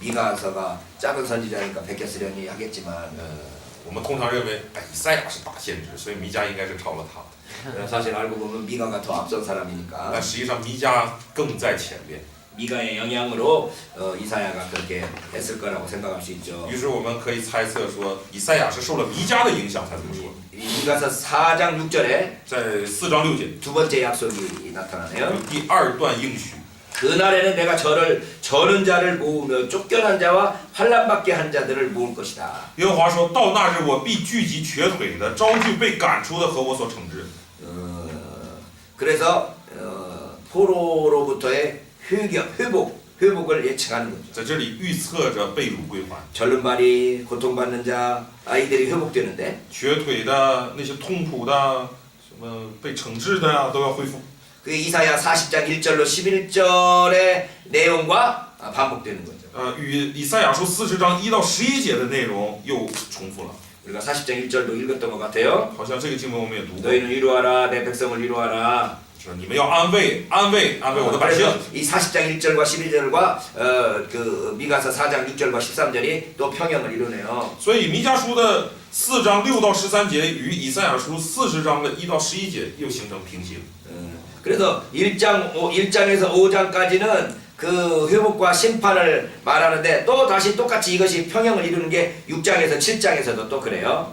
미가서가 작은 선지자니까 베꼈으려니 하겠지만 呃，我们通常认为，哎，以赛亚是大先知，所以弥迦应该是超了他。 어, 사실 알고 보면 미가가 더 앞선 사람이니까 但实际上，弥迦更在前面。 미가의 영향으로 어, 이사야가 그렇게 했을 거라고 생각할 수 있죠. 于是我们可以猜测说，以赛亚是受了弥迦的影响才这么说。 이 미가서 4장 6절에 在四章六节 두 번째 약속이 有 나타나네요. 第二段应许， 그날에는 내가 저를 저는 자를 모으며 쫓겨난 자와 환란받게 한 자들을 모을 것이다. 耶和华说到那日，我必聚集瘸腿的，招聚被赶出的和我所惩治。 어, 그래서 어, 포로로부터의 회격, 회복, 회복을 예측하는 거죠. 在这里预测着被掳归还， 절름발이 고통받는 자 아이들이 회복되는데 瘸腿的那些痛苦的，什么被惩治的呀，都要恢复。 그 이사야 40장 1절로 11절의 내용과 아, 반복되는 거죠. 呃，与以赛亚书四十章一到十一节的内容又重复了， 우리가 40장 1절도 읽었던 것 같아요. 好像这个经文我们也读过， 너희는 위로하라 내 백성을 위로하라. 说你们要安慰安慰安慰我的百姓。 그래서 이 40장 1절과 12절과 어, 그 미가서 4장 6절과 13절이 또 평형을 이루네요. 所以弥迦书的四章六到十三节与以赛亚书四十章的一到十一节又形成平行。 어, 그래서 1장 1장에서 5장까지는 그 회복과 심판을 말하는데 또 다시 똑같이 이것이 평형을 이루는 게 6장에서 7장에서도 또 그래요.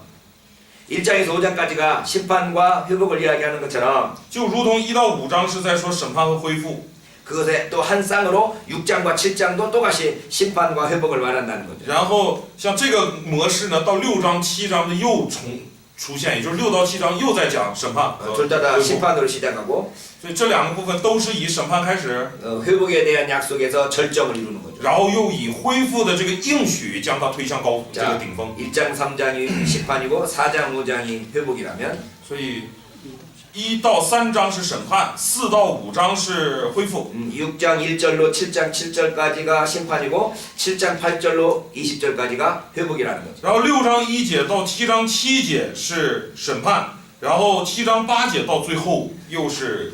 1장에서 5장까지가 심판과 회복을 이야기하는 것처럼 就如同一到五章是在说审判和恢复， 그것의 또 한 쌍으로 6장과 7장도 똑같이 심판과 회복을 말한다는 거죠. 然后像这个模式呢，到六章七章的又重出现，也就是六到七章又在讲审判和 어, 둘 다 다 恢复， 심판으로 시작하고 所以这两个部分都是以审判开始， 어, 회복에 대한 약속에서 절정을 이루는 거죠. 然后又以恢复的这个应许将它推向高这个顶峰。 1장 3장이 심판이고 4장 5장이 회복이라면 所以一到三章是审判，四到五章是恢复， 음, 6장 1절로 7장 7절까지가 심판이고 7장 8절로 20절까지가 회복이라는 거죠. 然后六章一节到七章七节是审判，然后七章八节到最后又是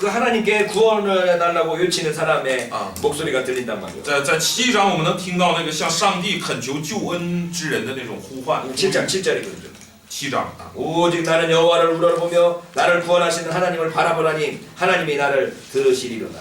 그 하나님께 구원을 해달라고 외치는 사람의 啊， 목소리가 들린단 말이에요. 在在七章我们能听到那个向上帝恳求救恩之人的那种呼唤。 7장 7절이거든요. 七章啊， 오직 나는 여호와를 우러러보며 나를 구원하시는 하나님을 바라보라니 하나님이 나를 들으시리로다.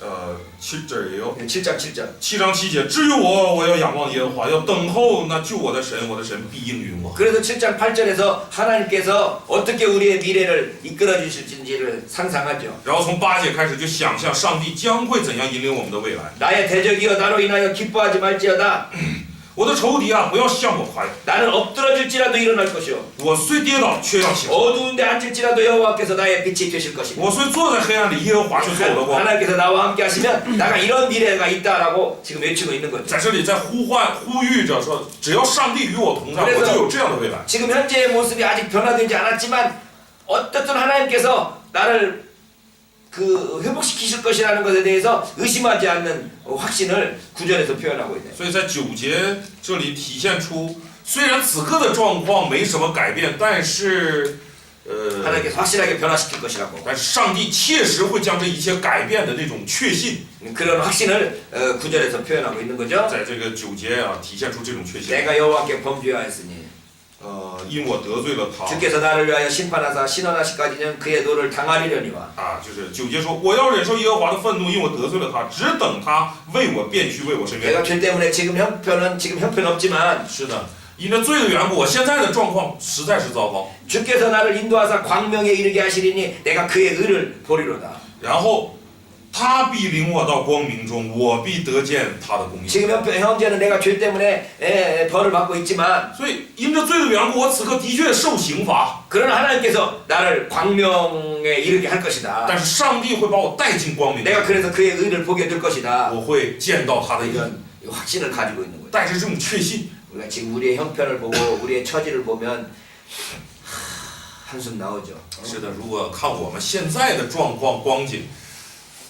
呃，七这儿也有。 7장 7절. 七章七节，至于我，我要仰望耶和华，要等候那救我的神，我的神必应允我。 그래서 7장 8절에서 하나님께서 어떻게 우리의 미래를 이끌어 주실지를 상상하죠. 然后从八节开始就想象上帝将会怎样引领我们的未来。 나의 대적이여 나로 인하여 기뻐하지 말지어다. 我的仇敌啊，不要向我夸耀， 나는 엎드러질지라도 일어날 것이요. 我虽跌倒，却要起来； 어두운데 앉을지라도 여호와께서 나의 빛이 되실 것이고. 我虽坐在黑暗里，耶和华却做我的光。 하나님께서 나와 함께 하시면 나가 이런 미래가 있다라고 지금 외치고 있는 거죠. 在这里在呼唤、呼吁着说，只要上帝与我同在，我就有这样的未来。 지금 현재의 모습이 아직 변화되지 않았지만 어떻든 하나님께서 나를 그 회복시키실 것이라는 것에 대해서 의심하지 않는 확신을 구절에서 표현하고 있네요. 所以在九节这里体现出，虽然此刻的状况没什么改变，但是，呃， 하나님께서 확실하게 변화시킬 것이라고 但是上帝切实会将这一切改变的那种确信， 그런 확신을 어, 구절에서 표현하고 있는 거죠. 在这个九节啊体现出这种确信。 내가 여호와께 범죄하였으니 呃，因我得罪了他 주께서 나를 위하여 심판하사 신원하시까지는 그의 노를 당하리려니와 啊，就是九节说，我要忍受耶和华的愤怒，因我得罪了他，只等他为我变屈，为我伸冤。 내가 죄 때문에 지금 형편은 지금 형편 없지만 是的，因着罪的缘故，我现在的状况实在是糟糕。 주께서 나를 인도하사 광명에 이르게 하시리니 내가 그의 의를 보리로다. 然后 他必领我到光明中，我必得见他的公义。 지금 형편 형제는 내가 죄 때문에 에, 에, 벌을 받고 있지만 所以因着罪的缘故，我此刻的确受刑罚， 그러나 하나님께서 나를 광명에 이르게 할 것이다. 但是上帝会把我带进光明， 내가 그래서 그의 의를 보게 될 것이다. 我会见到他的义。 이런 확신을 가지고 있는 거예요. 带着这种确信， 우리가 지금 우리의 형편을 보고 우리의 처지를 보면 하, 한숨 나오죠. 是的，如果看我们现在的状况光景，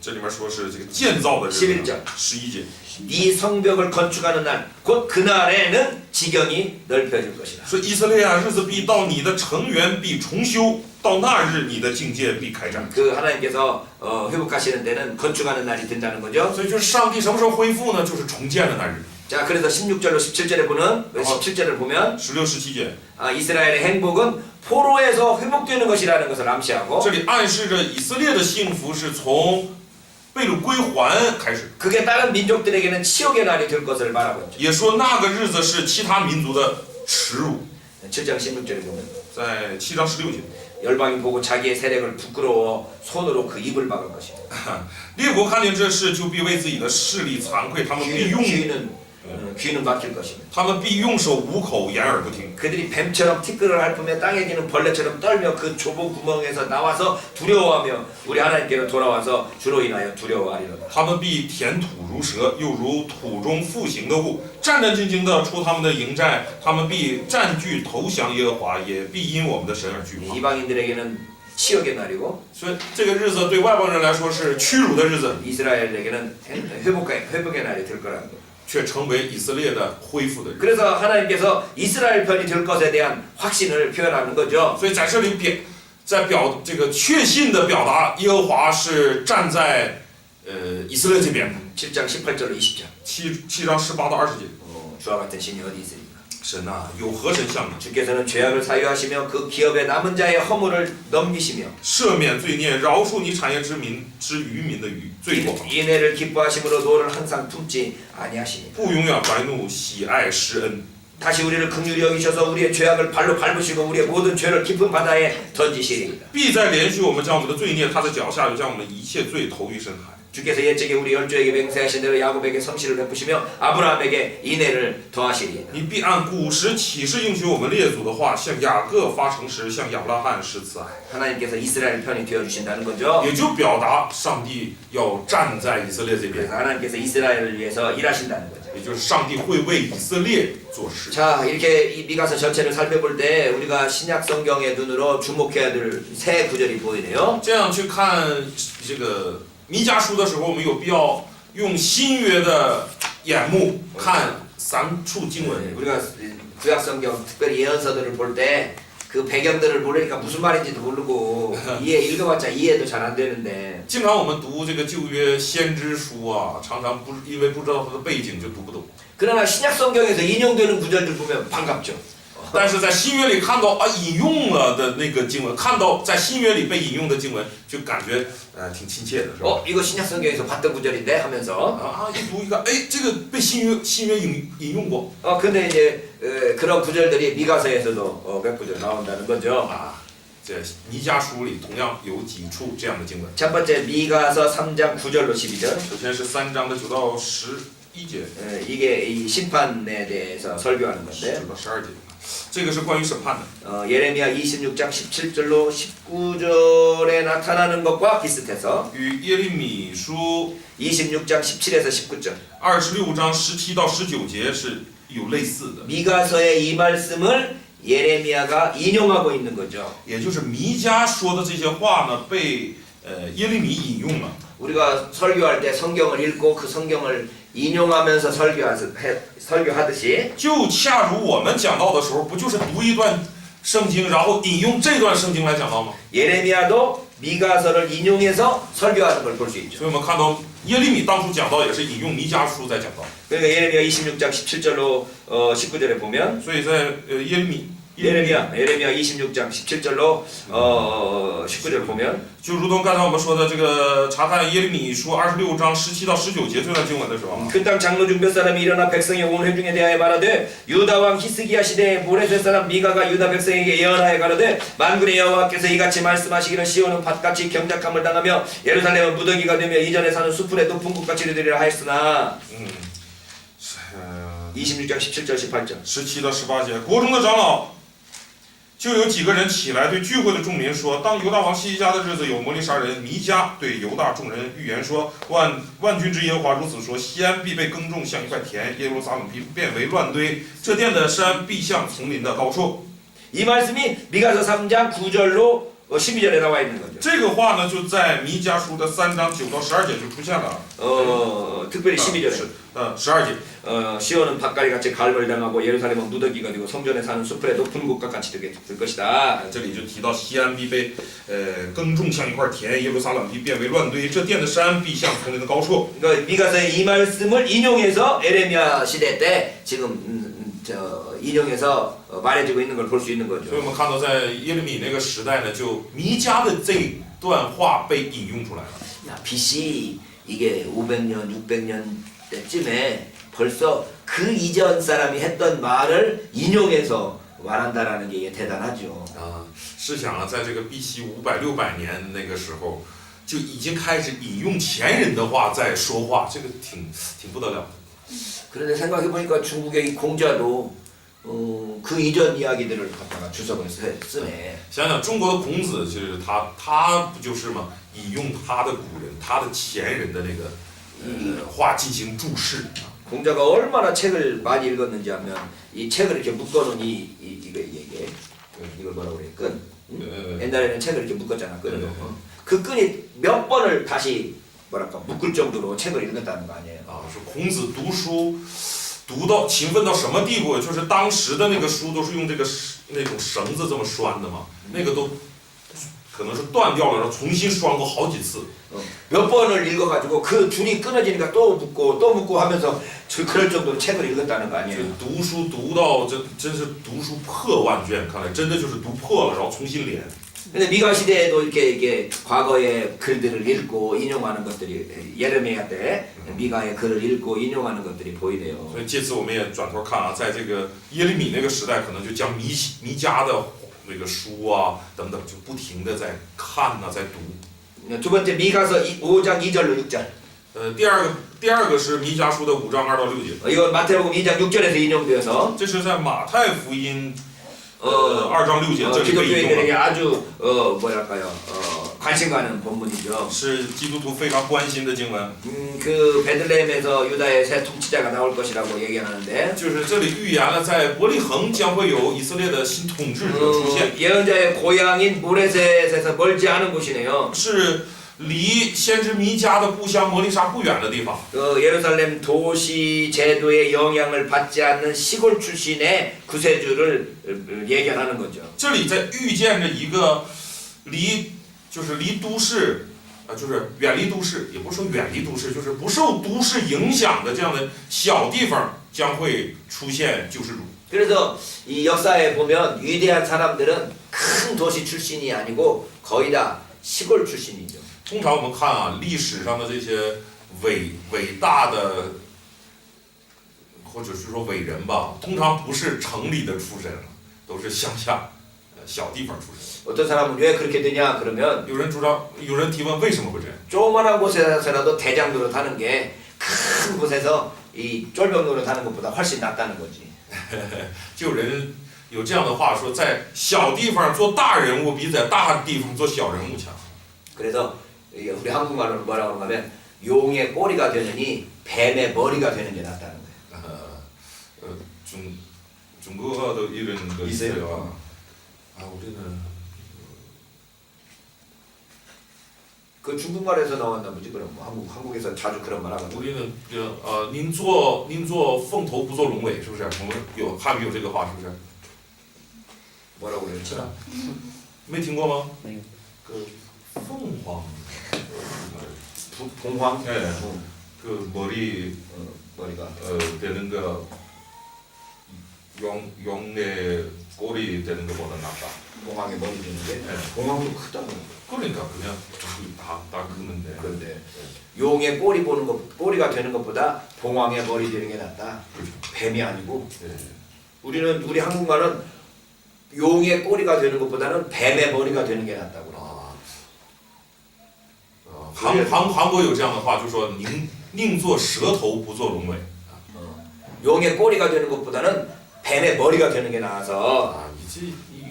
这里面说是这个建造的日子 11 呢 절 。十一节 네 성벽을 건축하는 날, 곧 그날에는 지경이 넓혀질 것이다. 说以色列啊，日子必到，你的成员必重修，到那日你的境界必开展。 그 하나님께서 어, 회복하시는 때는 건축하는 날이 된다는 거죠. 所以就是上帝什么时候恢复呢？就是重建的那日。 자, 그래서 16절로 17절에 보는 17절을 보면 十六、十七节， 아, 이스라엘의 행복은 포로에서 회복되는 것이라는 것을 암시하고 这里暗示着以色列的幸福是从 被掳归还开始， 그게 다른 민족들에게는 치욕의 날이 될 것을 말하고 있죠. 也说那个日子是其他民族的耻辱。 7장 16절에 보면 在七章十六节， 열방이 보고 자기의 세력을 부끄러워 손으로 그 입을 막을 것이다. 列国看见这事，就必为自己的势力惭愧，他们必 귀, 用 귀는 어, 귀는 막힐 것이다. 他们必用手捂口，掩耳不听。 그들이 뱀처럼 티끌을 핥으며 땅에 기는 벌레처럼 떨며 그 좁은 구멍에서 나와서 두려워하며 우리 하나님께로 돌아와서 주로 인하여 두려워하리로다. 他们必填土如蛇，又如土中复行的物，战战兢兢地出他们的营寨。他们必占据投降耶和华，也必因我们的神而惧怕。 이방인들에게는 치욕의 날이고 所以这个日子对外邦人来说是屈辱的日子， 이스라엘에게는 회복의, 회복의 날이 될 거라는 거. 却成为以色列的恢复的日子。 그래서 하나님께서 이스라엘 편이 될 것에 대한 확신을 표현하는 거죠. 所以在这里表，在表这个确信的表达，耶和华是站在呃以色列这边的。 7장 18절로 20절. 七七章十八到二十节， 어, 주와 같은 신이 어디 있으리까? 神啊，有何神像你？ 주께서는 죄악을 사유하시며 그 기업의 남은 자의 허물을 넘기시며 赦免罪孽，饶恕你产业之民之渔民的渔罪过， 인애를 기뻐하심으로 노를 항상 품지 아니하시니 不永远怀怒，喜爱施恩。 다시 우리를 긍휼히 여기셔서 우리의 죄악을 발로 밟으시고 우리의 모든 죄를 깊은 바다에 던지시리이다. 必再连续我们将我们的罪孽，他的脚下又将我们的一切罪投于深海。 주께서 옛적에 우리 열조에게 맹세하신 대로 야곱에게 성실을 베푸시며 아브라함에게 인애를 더하시리이다. 你必按古时启示应许我们列祖的话，向雅各发诚实，向亚伯拉罕施慈爱， 하나님께서 이스라엘 편이 되어 주신다는 거죠. 也就表达上帝要站在以色列这 그래서 边， 하나님께서 이스라엘을 위해서 일하신다는 거죠. 也就是上帝会为以色列做事。 자 이렇게 이 미가서 전체를 살펴볼 때 우리가 신약 성경의 눈으로 주목해야 될 새 구절이 보이네요. 这样去看这个 弥迦书的时候，我们有必要用新约的眼目看三处经 네, 文。 우리가 구약 성경 특별히 예언서들을 볼 때 그 배경들을 모르니까 무슨 말인지도 모르고 이해 읽어봤자 이해도 잘 안 되는데 经常我们读这个旧约先知书啊，常常不因为不知道它的背景就读不懂。 그러나 신약 성경에서 인용되는 구절들 보면 반갑죠. 但是在新约里看到啊引用了的那个经文，看到在新约里被引用的经文，就感觉呃挺亲切的，是吧？ 어 이거 신약 성경에서 봤던 구절인데 하면서 啊啊，一读一看，哎，这个被新约新约引引用过 어 근데 이제 어, 그런 구절들이 미가서에서도 어, 몇 구절 나온다는 거죠. 啊。在弥迦书里同样有几处这样的经文。 첫 번째 미가서 3장 9절로 12절. 首先是三章的九到十一节， 어, 이게 이 심판에 대해서 설교하는 十 건데 到十二节， 这个是关于审判的。 어, 예레미야 26장 17절로 19절에 나타나는 것과 비슷해서 与耶利米书 26장 17에서 19절 二十六章十七到十九节是有类似的， 미가서의 이 말씀을 예레미야가 인용하고 있는 거죠. 也就是弥迦说的这些话呢，被呃耶利米引用了。 우리가 설교할 때 성경을 읽고 그 성경을 인용하면서 설교하, 해- 설교하듯이 就恰如我们讲到的时候，不就是读一段圣经，然后引用这段圣经来讲到吗？ 예레미야도 미가서를 인용해서 설교하는 걸 볼 수 있죠. 所以我们看到耶利米当初讲到也是引用弥迦书在讲到， 그러니까 예레미야 26장 17절로 어, 19절에 보면 所以在呃耶利米 예레미야 예레미야 26장 17절로 어 19절 보면 就如同刚才我们说的这个查看耶利米书二十六章十七到十九节这段经文的时候啊， 그 땅 장로 중 몇 사람이 일어나 백성의 온 회중에 대하여 말하되 유다 왕 히스기야 시대에 모레셋 사람 미가가 유다 백성에게 예언하여 가로되 만군의 여호와께서 이같이 말씀하시기를 시온은 밭같이 경작함을 당하며 예루살렘은 무더기가 되며 이전에 사는 수풀의 높은 곳같이 되리라 하였으나 嗯，是呃 26장 17절 18절 十七到十八节，国中的长老 就有几个人起来对聚会的众民说：当犹大王西西家的日子，有摩利沙人弥迦对犹大众人预言说：万万军之耶和华如此说：西安必被耕种，像一块田；耶路撒冷必变为乱堆，这殿的山必像丛林的高处。 이 말씀이 미가서 3장 9절로 12절에 나와 있는 거죠 这个话呢，就在弥迦书的三章九到十二节就出现了。 어 특별히 12절에 是呃，十二节。 어, 시온은 밭갈이 같이 갈벌 당하고 예루살렘은 무더기가 되고 성전에 사는 수풀의 높은 곳과 같이 되게 될 것이다 这里就提到西安必被呃耕种像一块田，耶路撒冷必变为乱堆，这殿的山必像丛林的高处。 그러니까 미가서의 이 말씀을 인용해서 에레미야 시대 때 지금 음, 음, 저 인용해서 어, 말해주고 있는 걸 볼 수 있는 所以 거죠. 我们看到，在耶利米那个时代呢，就弥迦的这段话被引用出来了。 야, BC 이게 500년, 600년 때쯤에 벌써 그 이전 사람이 했던 말을 인용해서 말한다라는 게 이게 대단하죠. 啊，试想啊，在这个 B.C. 五百六百年那个时候，就已经开始引用前人的话在说话，这个挺挺不得了。 그런데 생각해 보니까 중국의 이 공자도 어, 그 이전 이야기들을 갖다가 주석을 쓰- 쓰네. 想想中国的孔子，其实他他不就是嘛，引用他的古人、他的前人的那个呃话进行注释。 공자가 얼마나 책을 많이 읽었는지 하면 이 책을 이렇게 묶어놓은 이, 이 이거 이게 이게 이걸 뭐라고 그래 끈. 응? 어, 옛날에는 책을 이렇게 묶었잖아 끈으로. 네. 어. 그 끈이 몇 번을 다시 뭐랄까 묶을 정도로 책을 읽었다는 거 아니에요. 啊，说孔子读书读到勤奋到什么地步？就是当时的那个书都是用这个那种绳子这么拴的嘛，那个都 可能是断掉了，然后重新拴过好几次。 어. 몇 번을 읽어가지고 그 줄이 끊어지니까 또 묶고 또 묶고 하면서 저 그럴 정도로 책을 읽었다는 거 这 아니에요. 读书读到真真是读书破万卷，看来真的就是读破了，然后重新连。 근데 미가 시대에도 이렇게 이게 과거의 글들을 읽고 인용하는 것들이 예레미야 때 미가의 글을 읽고 인용하는 것들이 보이네요. 所以这次我们也转头看啊，在这个耶利米那个时代，可能就将弥弥迦的 那个书啊等等，就不停的在看呐、在读。 두 번째 미가서 5장 2절로 6절. 呃，第二个第二个是弥迦书的五章二到六节， 어, 이건 마태복음 2장 6절에서 인용되어서 这是在马太福音呃 어, 二章六节 어, 这里被引用 기독교인들에게 了， 아주 어, 뭐랄까요 어, 관심 가는 본문이죠. 是基督徒非常关心的经文。 음, 그 베들레헴에서 유다의 새 통치자가 나올 것이라고 얘기하는데 就是这里预言了，在伯利恒将会有以色列的新统治者出 어, 现， 예언자의 고향인 모레셋에서 멀지 않은 곳이네요. 是离先知弥迦的故乡摩利沙不远的地方。 그 예루살렘 도시 제도의 영향을 받지 않는 시골 출신의 구세주를 어, 예견하는 거죠. 这里在预见着一个离 就是离都市，呃，就是远离都市，也不是说远离都市，就是不受都市影响的这样的小地方将会出现救世主。 그래서 이 역사에 보면 위대한 사람들은 큰 도시 출신이 아니고 거의 다 시골 출신이죠. 通常我们看啊，历史上的这些伟伟大的，或者是说伟人吧，通常不是城里的出身，都是乡下，呃 小地方出身。 어떤 사람은 왜 그렇게 되냐 그러면 有人主张，有人提问为什么会这样？ 조그만한 곳에서라도 대장 노릇하는 게 큰 곳에서 이 쫄병 노릇하는 것보다 훨씬 낫다는 거지. 就有人有这样的话说，在小地方做大人物，比在大地方做小人物强。 그래서 이게 우리 한국말로 뭐라고 하냐면 용의 꼬리가 되느니 뱀의 머리가 되는 게 낫다는 거예요. 呃呃，中中国的一人的意思啊， 啊，我这个 그 중국말에서 나왔나 보지 그럼 뭐 한국 한국에서 자주 그런 말 하거든. 우리는 그呃，您做您做凤头不做龙尾，是不是？我们有汉语有这个话，是不是？ 뭐라고 그랬지? 没听过吗？没有。个凤凰， 부- 봉황. 예. 응, 그 머리 어, 머리가. 어 되는 거 용, 용의 꼬리 되는 것보다 낫다. 공항에 머리 드는데 네. 공항도 크다고. 그러니까 그냥 다, 다 크는데. 그런데 용의 꼬리 보는 것 꼬리가 되는 것보다 봉황의 머리 되는 게 낫다. 뱀이 아니고 예. 우리는 우리 한국말은 용의 꼬리가 되는 것보다는 뱀의 머리가 되는 게 낫다고. 그래. 啊，呃，韩韩韩国有这样的话，就说宁宁做蛇头不做龙尾 용의 꼬리가 되는 것보다는 뱀의 머리가 되는 게 나아서 啊，你这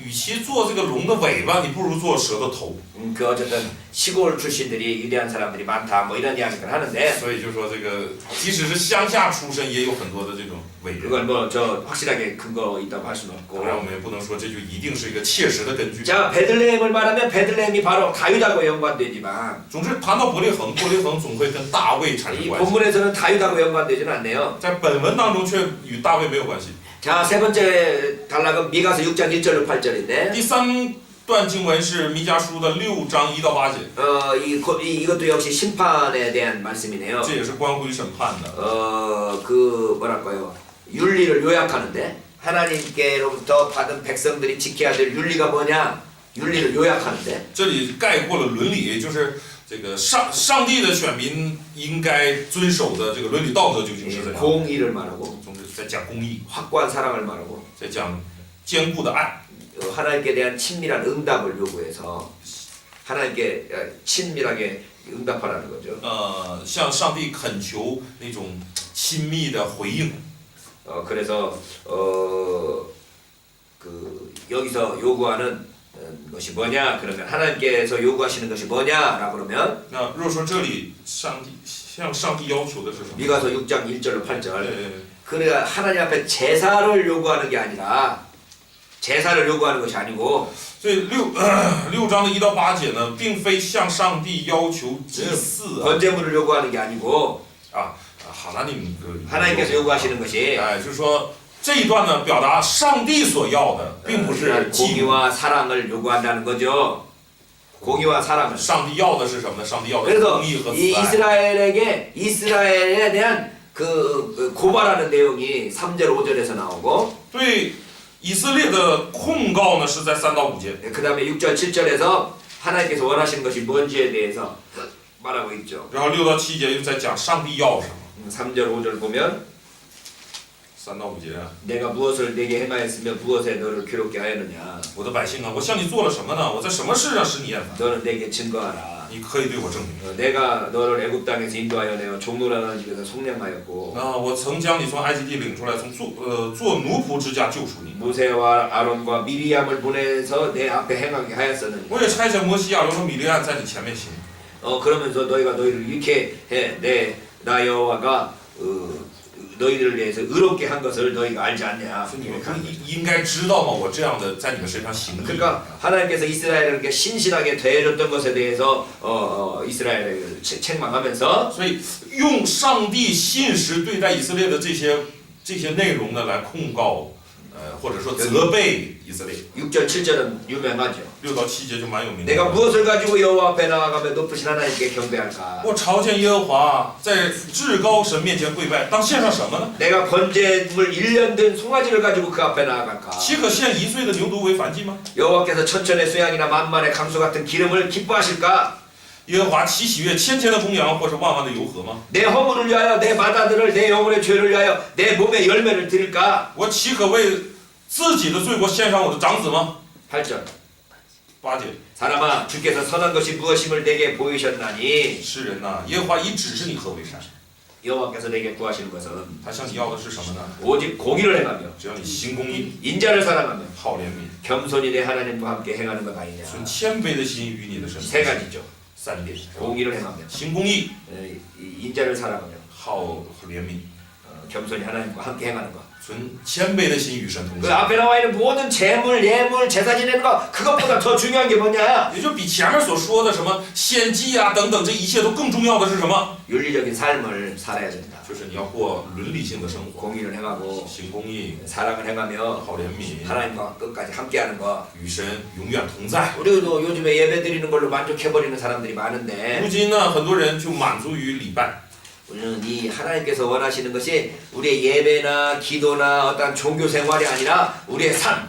与其做这个龙的尾巴，你不如做蛇的头。 음, 그 어쨌든 시골 출신들이 위대한 사람들이 많다 뭐 이런 이야기를 하는데 所以就说这个，即使是乡下出身，也有很多的这种伟人。 그걸 뭐 저 확실하게 근거 있다고 할 수는 없고 当然，我们也不能说这就一定是一个切实的根据。 자 베들레헴을 말하면 베들레헴이 바로 다윗하고 연관되지만 总之，谈到伯利恒，伯利恒总会跟大卫产生 이 关系， 본문에서는 다윗하고 연관되지는 않네요 在本文当中却与大卫没有关系。 자 세 번째 단락은 미가서 6장 1절로 8절인데 第三段经文是弥迦书的六章一到八节， 어, 이, 거- 이, 이것도 역시 심판에 대한 말씀이네요 这也是关乎于审判的。 어, 그 뭐랄까요 윤리를 요약하는데 하나님께로부터 받은 백성들이 지켜야 될 윤리가 뭐냐 윤리를 요약하는데 这里概括了伦理，就是这个上上帝的选民应该遵守的这个伦理道德究竟 예, 是怎样。 공의를 말하고 总之 在讲公义， 확고한 사랑을 말하고 在讲坚固的爱， 어, 하나님께 대한 친밀한 응답을 요구해서 하나님께 어, 친밀하게 응답하라는 거죠. 呃，向上帝恳求那种亲密的回应。 어, 그래서 어, 그 여기서 요구하는 어, 것이 뭐냐 그러면 하나님께서 요구하시는 것이 뭐냐라고 그러면 那如果说这里上帝向上帝要求的是什么？ 미가서 6장 1절로 8절 呃， 그러니까 하나님 앞에 제사를 요구하는 게 아니라 제사를 요구하는 것이 아니고 所以六六章的一到八节呢，并非向上帝要求祭祀啊 번제물을 요구하는 게 아니고 啊，好，那你们个 하나님께서 요구하시는 것이 哎，就是说这一段呢，表达上帝所要的，并不是 그러니까 祭物。 공의와 사랑을 요구한다는 거죠. 공의와 사랑을. 上帝要的是什么呢？上帝要的是 그래서 公义和 이 慈爱。 이스라엘에게 이스라엘에 대한 그, 그 고발하는 내용이 3절 5절에서 나오고 对以色列的控告呢，是在三到五节。 그 다음에 6절 7절에서 하나님께서 원하시는 것이 뭔지에 대해서 말하고 있죠. 然后六到七节又在讲上帝要什么。 음, 3절 5절 보면 三到五节啊， 내가 무엇을 내게 행하였으며 무엇에 너를 괴롭게 하였느냐 我的百姓啊，我向你做了什么呢？我在什么事上使你厌烦？ 너는 내게 증거하라 你可以对我证明。 어, 내가 너를 애굽 땅에서 인도하여 내어 종노라는 집에서 속량하였고 啊，我曾将你从埃及地领出来，从做呃做奴仆之家救赎你。 모세와 아론과 미리암을 보내서 내 앞에 행하게 하였었느니 我也差遣摩西、亚伦和米利暗在你前面行。 어 그러면서 너희가 너희를 이렇게 해내나 여호와가 어, 너희들을 위해서 의롭게 한 것을 너희가 알지 않냐 说你们 이렇게 不 하는 거죠. 应应该知道吗？我这样的在你们身上行义。 그러니까 하나님께서 이스라엘을 이렇게 신실하게 대해줬던 것에 대해서 어, 어, 이스라엘을 채- 책망하면서 所以用上帝信实对待以色列的这些这些内容呢，来控告， 呃，或者说责备以色列。 6절 7절은 유명하죠. 六到七节就蛮有名的。 내가 무엇을 가지고 여호와 앞에 나아가며 높으신 하나님께 경배할까? 我朝见耶和华，在至高神面前跪拜，当献上什么呢？ 내가 번제물 1년 된 송아지를 가지고 그 앞에 나아갈까? 岂可献一岁的牛犊为燔祭吗？ 여호와께서 천천의 수양이나 만만의 강수 같은 기름을 기뻐하실까? 耶和华岂喜悦千千的公羊，或是万万的油河吗？ 내 허물을 위하여 내 마다들을 내 영혼의 죄를 위하여 내 몸의 열매를 드릴까? 我岂可为自己的罪过献上我的长子吗？ 8절 八节， 사람아 주께서 선한 것이 무엇임을 내게 보이셨나니 世人呐、耶和华已指示你何为善， 여호와께서 내게 구하시는 것은 他向你要的是什么呢？ 오직 공의를 행하며 只要你行公义， 인자를 사랑하며 好怜悯， 겸손히 내 하나님과 함께 행하는 것 아니냐 存谦卑的心与你的神 세 가지죠 三点， 공의를 행하며 行公义， 어, 이- 인자를 사랑하며 好怜悯， 어, 겸손히 하나님과 함께 행하는 것 存谦卑的心与神同 그 行。 앞에 나와 있는 모든 재물, 예물, 제사 지내는 거 그것보다 더 중요한 게 뭐냐? 也就比前面所说的什么献祭啊等等，这一切都更重要的是什么？ 윤리적인 삶을 살아야 된다. 就是你要过伦理性的生活， 공의를 행하고 行公义， 사랑을 행하며 好怜悯， 하나님과 끝까지 함께하는 것. 与神永远同在。 우리도 요즘에 예배 드리는 걸로 만족해버리는 사람들이 많은데 如今呢，很多人就满足于礼拜， 우리는 이 하나님께서 원하시는 것이 우리의 예배나 기도나 어떤 종교 생활이 아니라 우리의 삶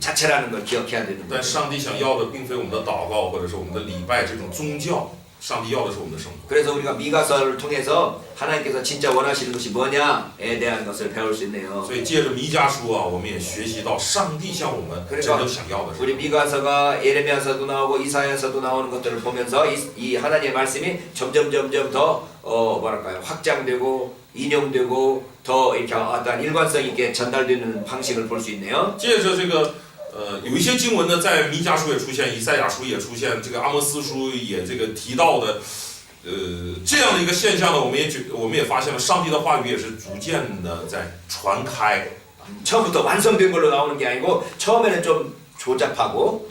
자체라는 걸 기억해야 되는 但 거죠. 上帝想要的并非我们的祷告或者是我们的礼拜这种宗教， 上帝要的是我们的生活。 그래서 우리가 미가서를 통해서 하나님께서 진짜 원하시는 것이 뭐냐에 대한 것을 배울 수 있네요. 所以借着弥迦书啊，我们也学习到上帝向我们真正想要的是。 우리 미가서가 예레미야서도 나오고 이사야서도 나오는 것들을 보면서 이, 이 하나님의 말씀이 점점 점점 더 어, 뭐랄까요 확장되고 인용되고 더 이렇게 어떤 일관성 있게 전달되는 방식을 볼 수 있네요. 借着这个 呃，有一些经文呢，在弥迦书也出现，以赛亚书也出现，这个阿摩斯书也这个提到的，呃，这样的一个现象呢，我们也觉我们也发现了，上帝的话语也是逐渐的在传开。 처음부터 완성된 걸로 나오는 게 아니고 처음에는 좀 조잡하고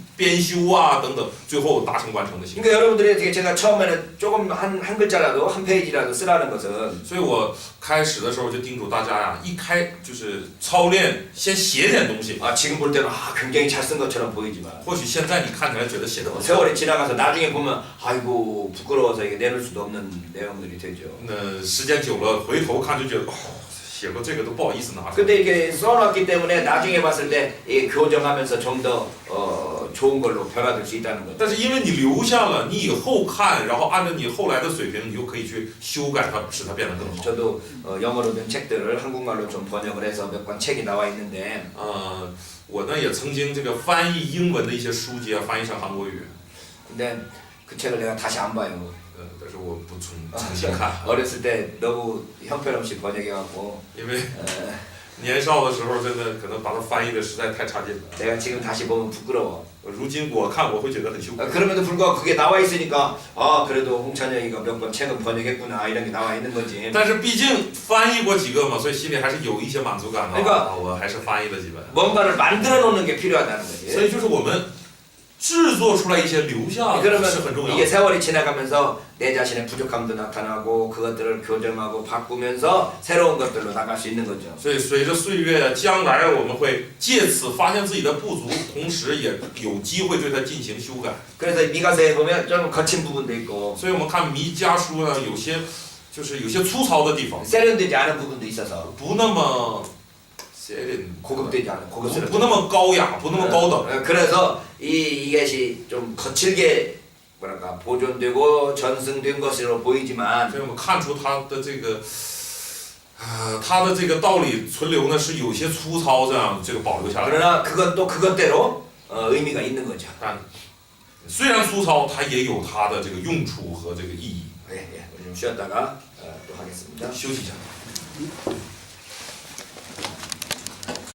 编修啊等等，最后达成完成的形态。 그러니까 여러분들이 어떻게 제가 처음에는 조금 한, 한 글자라도 한 페이지라도 쓰라는 것은 所以我开始的时候就叮嘱大家呀，一开就是操练，先写点东西。 아, 지금 볼 때는 아, 굉장히 잘 쓴 것처럼 보이지만 或许现在你看起来觉得写的不错， 세월이 지나가서 나중에 보면 아이고 부끄러워서 이게 내놓을 수도 없는 내용들이 되죠. 那时间久了，回头看就觉得哦， 写过这个都不好意思拿出来。 근데 이게 써놨기 때문에 나중에 봤을 때 이 교정하면서 좀 더 어, 좋은 걸로 변화될 수 있다는 거죠. 但是因为你留下了，你以后看，然后按照你后来的水平，你就可以去修改它，使它变得更好。 저도 어, 영어로 된 책들을 한국말로 좀 번역을 해서 몇 권 책이 나와 있는데 呃，我呢也曾经这个翻译英文的一些书籍啊，翻译成韩国语， 근데 그 책을 내가 다시 안 봐요. 呃，但是我不重重新看， 어렸을 때 너무 형편없이 번역해갖고 因为 어, 年少的时候真的可能把它翻译的实在太差劲了。 내가 지금 다시 보면 부끄러워. 如今我看我会觉得很羞愧 어, 。 그럼에도 불구하고 그게 나와 있으니까 아 그래도 홍찬영이가 몇 권 책은 번역했구나 이런 게 나와 있는 거지. 但是毕竟翻译过几个嘛，所以心里还是有一些满足感的。那个啊，我还是翻译了几本。 뭔가를 만들어 놓는 게 필요하다는 所 거지. 以就是我们 制作出来一些留下 그러면 是很重要 이게 的。 세월이 지나가면서 내 자신의 부족함도 나타나고 그것들을 교정하고 바꾸면서 새로운 것들로 나갈 수 있는 거죠. 所以随着岁月，将来我们会借此发现自己的不足，同时也有机会对它进行修改。 그래서 미가서에 보면 좀 거친 부분도 있고 所以我们看弥迦书呢，有些就是有些粗糙的地方， 세련되지 않은 부분도 있어서 不那么 세련 고급되지 않은 不 고급스럽지 不那么高雅，不那么高等。 어, 그래서 이 이것이 좀 거칠게 뭐랄까 보존되고 전승된 것으로 보이지만 所以我们看出它的这个，呃，它的这个道理存留呢是有些粗糙，这样这个保留下来。 그러나 그건 또 그것대로 어, 의미가 있는 거죠. 但虽然粗糙，它也有它的这个用处和这个意义。 예, 예. 우리 좀 쉬었다가 어, 또 하겠습니다. 休息一下。